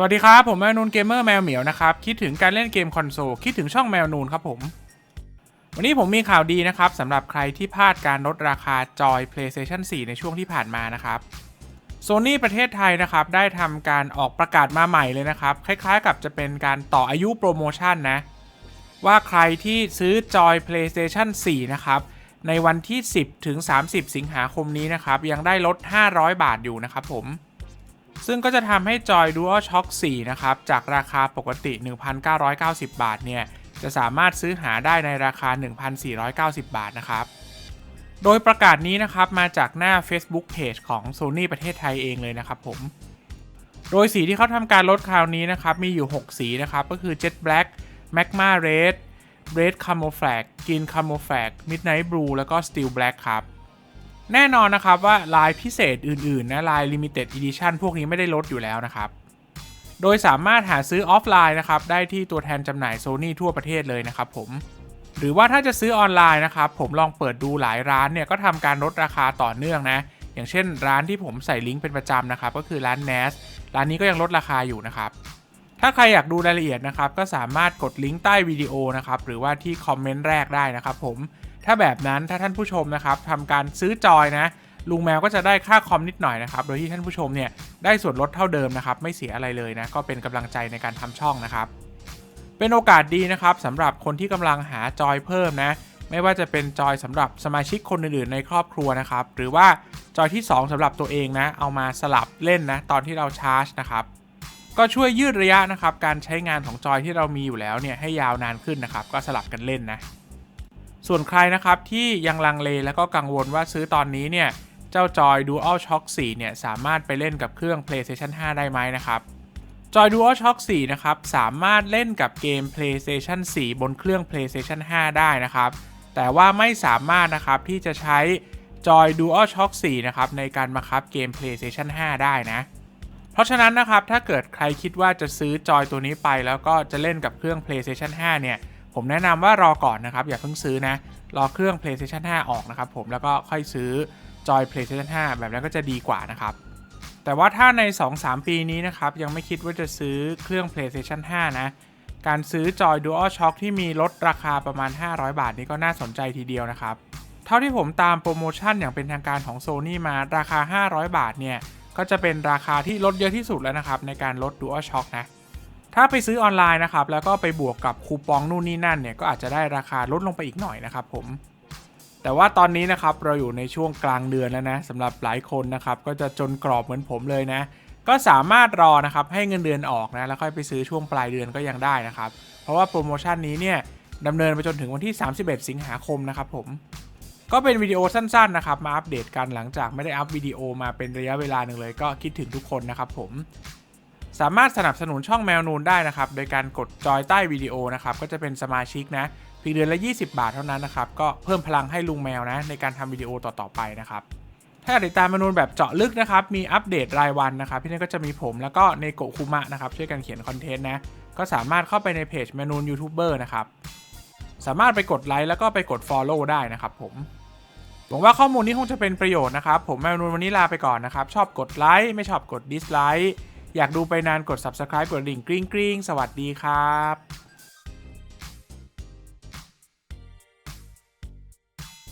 สวัสดีครับ ผมแมวนูนเกมเมอร์แมวเหมียวนะครับ คิดถึงการเล่นเกมคอนโซลคิดถึงช่องแมวนูนครับผม วันนี้ผมมีข่าวดีนะครับสำหรับใครที่พลาดการลดราคาจอย PlayStation 4 ในช่วงที่ผ่านมานะครับโซ n y ประเทศไทยนะครับ ได้ทำการออกประกาศมาใหม่เลยนะครับ คล้ายๆกับจะเป็นการต่ออายุโปรโมชั่นนะ ว่าใครที่ซื้อจอย PlayStation 4 นะครับ ในวันที่ 10 ถึง 30 สิงหาคมนี้นะครับ ยังได้ลด 500 บาทอยู่นะครับผม ซึ่งก็จะทำให้จอย DualShock 4 นะครับ จากราคาปกติ 1,990 บาทเนี่ย จะสามารถซื้อหาได้ในราคา 1,490 บาทนะครับ โดยประกาศนี้นะครับ มาจากหน้า Facebook Page ของ Sony ประเทศไทยเองเลยนะครับผม โดยสีที่เขาทำการลดคราวนี้นะครับ มีอยู่ 6 สีนะครับ ก็คือ Jet Black Magma Red Red Camouflage Green Camouflage Midnight Blue แล้วก็ Steel Black ครับ แน่นอนนะครับว่าลายพิเศษอื่นๆนะลาย Limited Edition พวกนี้ไม่ได้ลดอยู่แล้วนะครับ โดยสามารถหาซื้อออฟไลน์นะครับได้ที่ตัวแทนจำหน่าย Sony ทั่วประเทศเลยนะครับผมหรือว่าถ้าจะซื้อออนไลน์นะครับผมลองเปิดดูหลายร้านเนี่ยก็ทำการลดราคาต่อเนื่องนะอย่างเช่น ร้านที่ผมใส่ลิงก์เป็นประจำนะครับก็คือร้าน NAS ร้านนี้ก็ยังลดราคาอยู่นะครับถ้าใครอยากดูรายละเอียดนะครับก็สามารถกดลิงก์ใต้วิดีโอนะครับหรือว่าที่คอมเมนต์แรกได้นะครับผม ถ้าแบบนั้นถ้าท่านผู้ชมนะครับทำการซื้อจอยนะ ลุงแมวก็จะได้ค่าคอมนิดหน่อยนะครับ โดยที่ท่านผู้ชมเนี่ยได้ส่วนลดเท่าเดิมนะครับ ไม่เสียอะไรเลยนะ ก็เป็นกำลังใจในการทำช่องนะครับ เป็นโอกาสดีนะครับสำหรับคนที่กำลังหาจอยเพิ่มนะ ไม่ว่าจะเป็นจอยสำหรับสมาชิกคนอื่นๆในครอบครัวนะครับ หรือว่าจอยที่ 2สำหรับตัวเองนะ เอามาสลับเล่นนะตอนที่เราชาร์จนะครับก็ช่วยยืดระยะนะครับ การใช้งานของจอยที่เรามีอยู่แล้วเนี่ยให้ยาวนานขึ้นนะครับ ก็สลับกันเล่นนะ ส่วนใครนะครับที่ยังลังเลแล้วก็กังวลว่าซื้อตอนนี้เนี่ย เจ้าจอย DualShock 4 เนี่ย สามารถไปเล่นกับเครื่อง PlayStation 5 ได้ไหมนะครับจอย DualShock 4 นะครับ สามารถเล่นกับเกม PlayStation 4 บนเครื่อง PlayStation 5 ได้นะครับ แต่ว่าไม่สามารถนะครับที่จะใช้จอย DualShock 4 นะครับในการบังคับเกม PlayStation 5 ได้นะ เพราะฉะนั้นนะครับถ้าเกิดใครคิดว่าจะซื้อจอยตัวนี้ไปแล้วก็จะเล่นกับเครื่อง PlayStation 5 เนี่ย ผมแนะนำว่ารอก่อนนะครับ อย่าเพิ่งซื้อนะ รอเครื่อง PlayStation 5 ออกนะครับผมแล้วก็ค่อยซื้อจอย PlayStation 5 แบบนั้นก็จะดีกว่านะครับ แต่ว่าถ้าใน 2-3 ปีนี้นะครับ ยังไม่คิดว่าจะซื้อเครื่อง PlayStation 5 นะ การซื้อจอย DualShock ที่มีลดราคาประมาณ 500 บาทนี้ก็น่าสนใจทีเดียวนะครับ เท่าที่ผมตามโปรโมชั่นอย่างเป็นทางการของ Sony มาราคา 500 บาทเนี่ยก็จะเป็นราคาที่ลดเยอะที่สุดแล้วนะครับในการลด DualShock นะ ถ้าไปซื้อออนไลน์นะครับแล้วก็ไปบวกกับคูปองนู่นนี่นั่นเนี่ยก็อาจจะได้ราคาลดลงไปอีกหน่อยนะครับผมแต่ว่าตอนนี้นะครับเราอยู่ในช่วงกลางเดือนแล้วนะสำหรับหลายคนนะครับก็จะจนกรอบเหมือนผมเลยนะ ก็สามารถรอนะครับให้เงินเดือนออกนะแล้วค่อยไปซื้อช่วงปลายเดือนก็ยังได้นะครับ เพราะว่าโปรโมชั่นนี้เนี่ยดำเนินไปจนถึงวันที่ 31 สิงหาคมนะครับผมก็เป็นวิดีโอสั้นๆนะครับมาอัปเดตกันหลังจากไม่ได้อัพวิดีโอมาเป็นระยะเวลาหนึ่งเลย ก็คิดถึงทุกคนนะครับผม สามารถสนับสนุนช่องแมวนูนได้นะครับ โดยการกดจอยใต้วิดีโอนะครับ ก็จะเป็นสมาชิกนะเพียงเดือนละ 20 บาทเท่านั้นนะครับ ก็เพิ่มพลังให้ลุงแมวนะ ในการทำวิดีโอต่อๆไปนะครับ ถ้าอยากติดตามแมวนูนแบบเจาะลึกนะครับ มีอัปเดตรายวันนะครับ พี่นั่นก็จะมีผมแล้วก็เนโกคุมะนะครับ ช่วยกันเขียนคอนเทนต์นะ ก็สามารถเข้าไปในเพจแมวนูนยูทูบเบอร์นะครับ สามารถไปกดไลค์แล้วก็ไปกด Follow ได้นะครับผมหวังว่าข้อมูลนี้คงจะเป็นประโยชน์นะครับ ผมแมวนูนวันนี้ลาไปก่อนนะครับ ชอบกดไลค์ไม่ชอบกดดิสไลค์ อยากดูไปนานกด subscribe กดดิ่งกริ๊งกริ๊งสวัสดีครับ